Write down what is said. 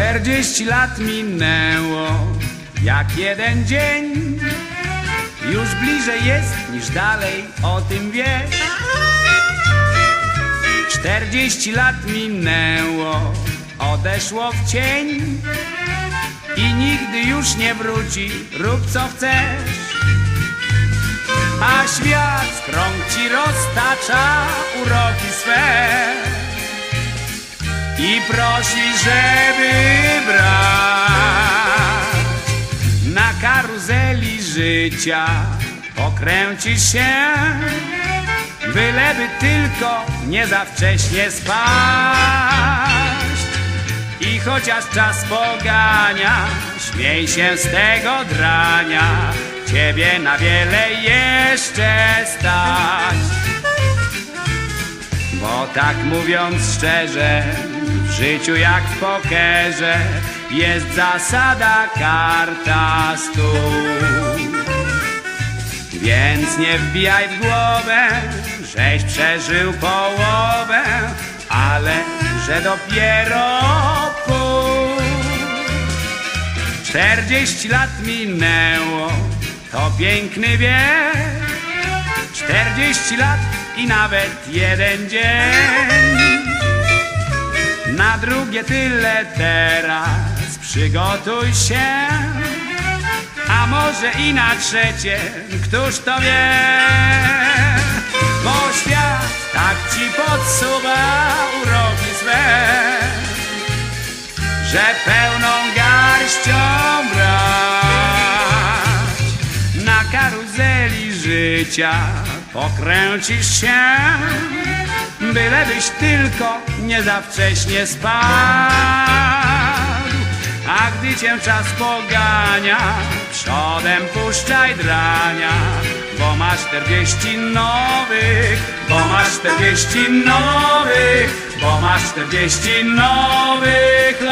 Czterdzieści lat minęło jak jeden dzień. Już bliżej jest niż dalej, o tym wiesz. Czterdzieści lat minęło, odeszło w cień. I nigdy już nie wróci, rób co chcesz. A świat w krąg ci roztacza uroki swe i prosi, żeby brać na karuzeli życia pokręcisz się, byleby tylko nie za wcześnie spaść. I chociaż czas pogania, śmiej się z tego drania, ciebie na wiele jeszcze stać. Tak mówiąc szczerze, w życiu jak w pokerze jest zasada karta stół. Więc nie wbijaj w głowę, żeś przeżył połowę, ale że dopiero pół. Czterdzieści lat minęło, to piękny wiek. Czterdzieści lat i nawet jeden dzień. Na drugie tyle teraz przygotuj się, a może i na trzecie, któż to wie? Bo świat tak ci podsuwa uroki swe, że pełną garścią brać na karuzeli życia pokręcisz się, bylebyś tylko nie za wcześnie spadł. A gdy cię czas pogania, przodem puszczaj drania, bo masz czterdzieści nowych, bo masz czterdzieści nowych, bo masz czterdzieści nowych